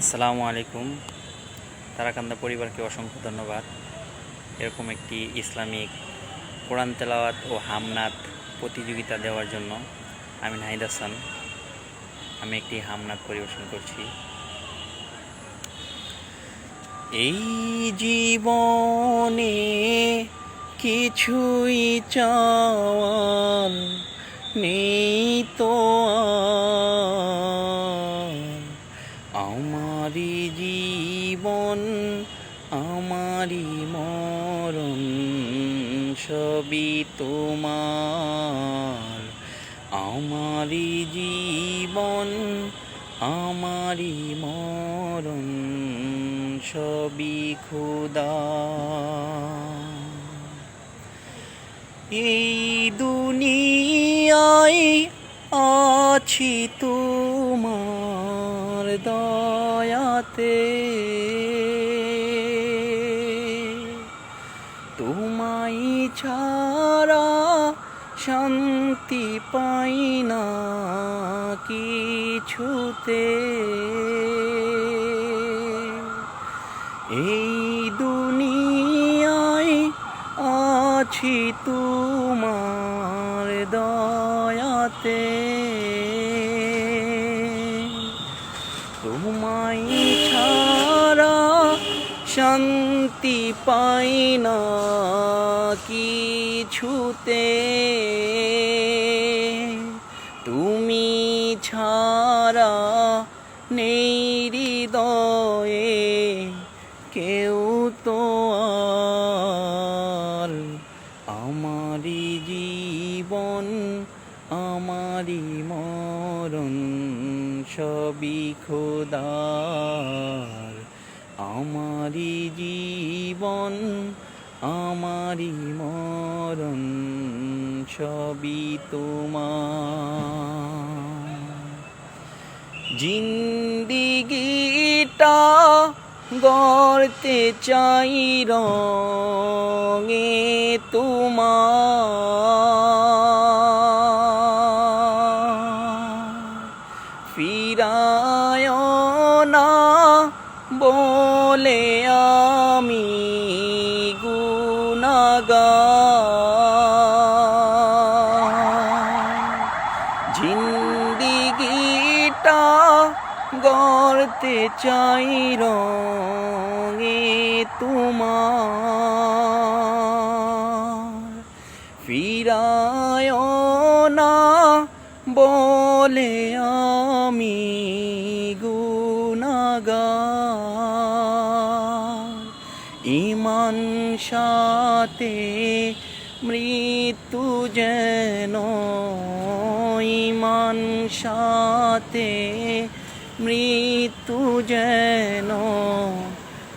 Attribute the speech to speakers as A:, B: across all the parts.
A: আসসালামু আলাইকুম। তারাকান্দা পরিবারকে অসংখ্য ধন্যবাদ। এরকম একটি ইসলামিক কোরআন তেলাওয়াত ও হামনাত প্রতিযোগিতা দেওয়ার জন্য আমি নাহিদ হাসান। আমি একটি হামনাত পরিবেশন করছি। এই জীবনে কিছুই চাওয়ার নেই তো মরণ সবই তোমার। আমারি জীবন আমারি মরণ সবই খুদা। এই দুনিয়ায় আছি তোমার দয়াতে। ছাড়া শান্তি পাই না কিছুতে। এই দুনিয়ায় আছি তোমার দয়াতে। তোমায় ছাড়া শান্তি পাই না কিছুতে। তুমি ছাড়া নেই হৃদয়ে, কেউ তো আর। আমারি জীবন আমারি মরণ, সবই খোদার। আমারি জীবন আমারি মরণ সবই তোমার। জিন্দিগিটা গড়তে চাই রঙে তোমার। ফিরায় বলে আমি গুনাগার জিন্দিগিটা গড়তে চাই রঙে তোমার। ফিরায় না বলে আমি গুনাগার সাথে মৃত্যু যেন ইমান সাথে, মৃত্যু যেন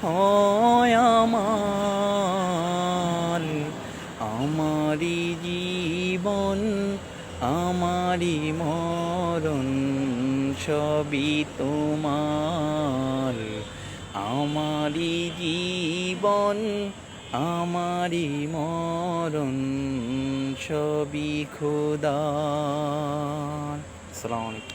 A: হয় আমার। আমারি জীবন, আমারি মরণ, সবই তোমার। আমারি জীবন আমারি মরণ সবই খোদা আসসালামু আলাইকুম।